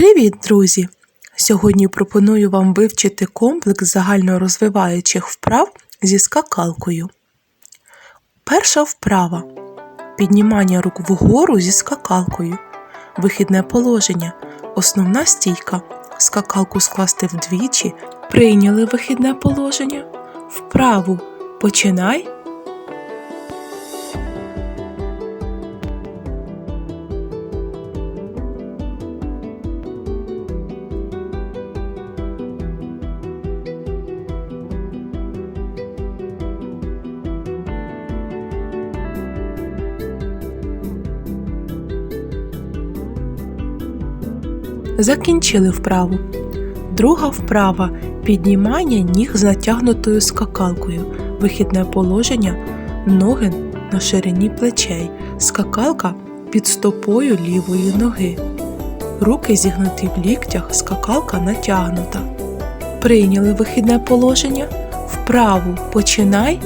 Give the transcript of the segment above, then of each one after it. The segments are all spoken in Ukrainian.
Привіт, друзі! Сьогодні пропоную вам вивчити комплекс загальнорозвиваючих вправ зі скакалкою. Перша вправа. Піднімання рук вгору зі скакалкою. Вихідне положення. Основна стійка. Скакалку скласти вдвічі. Прийняли вихідне положення. Вправу. Починай. Закінчили вправу. Друга вправа піднімання ніг з натягнутою скакалкою. Вихідне положення ноги на ширині плечей. Скакалка під стопою лівої ноги. Руки зігнуті в ліктях, скакалка натягнута. Прийняли вихідне положення. Вправу починай.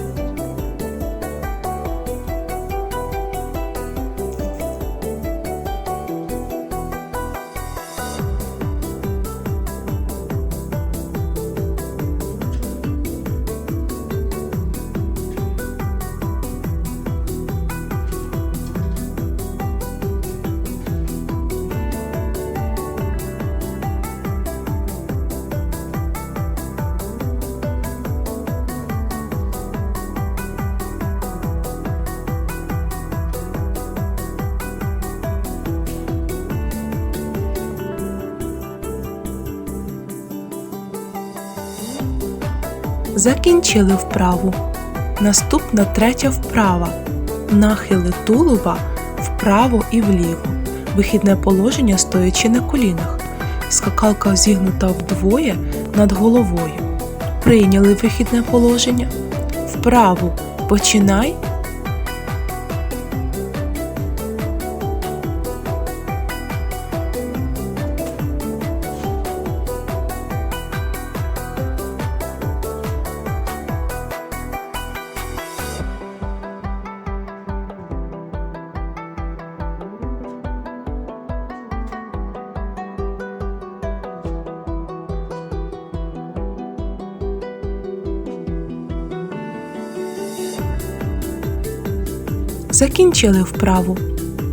Закінчили вправу. Наступна третя вправа. Нахили тулуба вправо і вліво. Вихідне положення стоячи на колінах. Скакалка зігнута вдвоє над головою. Прийняли вихідне положення. Вправу починай. Закінчили вправу.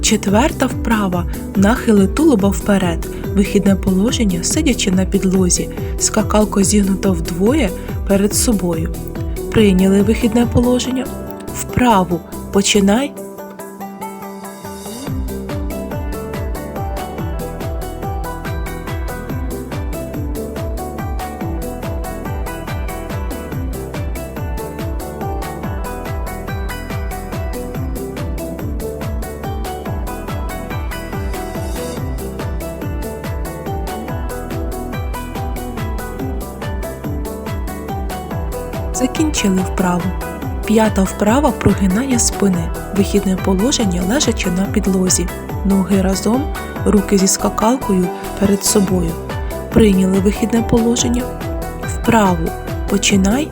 Четверта вправа. Нахили тулуба вперед. Вихідне положення, сидячи на підлозі. Скакалко зігнуто вдвоє перед собою. Прийняли вихідне положення. Вправу. Починай. Закінчили вправу. П'ята вправа прогинання спини. Вихідне положення лежачи на підлозі. Ноги разом, руки зі скакалкою перед собою. Прийняли вихідне положення. Вправу. Починай.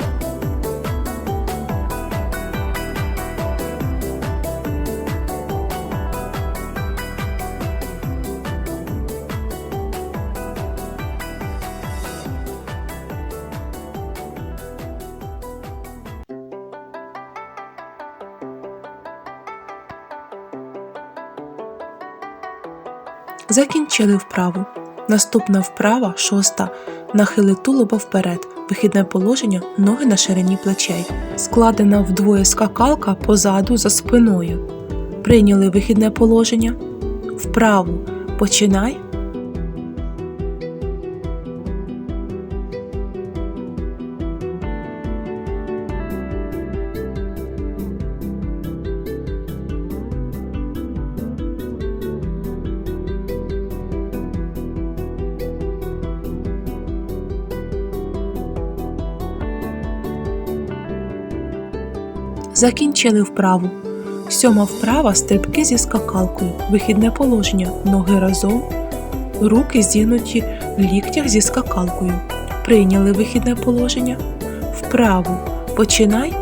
Закінчили вправу. Наступна вправа шоста. Нахили тулуба вперед. Вихідне положення ноги на ширині плечей. Складена вдвоє скакалка позаду за спиною. Прийняли вихідне положення. Вправу. Починай. Закінчили вправу. Сьома вправа стрибки зі скакалкою. Вихідне положення. Ноги разом. Руки зігнуті в ліктях зі скакалкою. Прийняли вихідне положення. Вправу. Починай.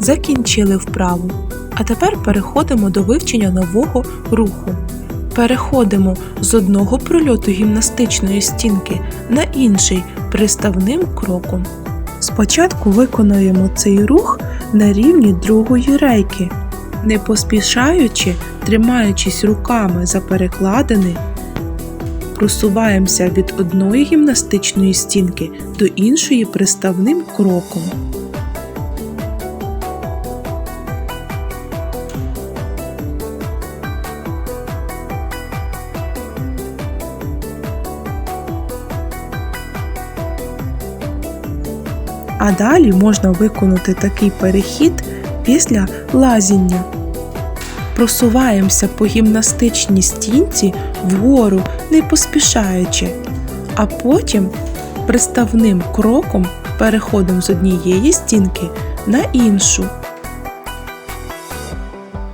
закінчили вправу. А тепер переходимо до вивчення нового руху. Переходимо з одного прольоту гімнастичної стінки на інший приставним кроком. Спочатку виконуємо цей рух на рівні другої рейки, не поспішаючи, тримаючись руками за перекладини, просуваємося від одної гімнастичної стінки до іншої приставним кроком. А далі можна виконати такий перехід після лазіння. Просуваємося по гімнастичній стінці вгору, не поспішаючи, а потім приставним кроком переходимо з однієї стінки на іншу.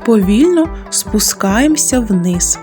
Повільно спускаємося вниз.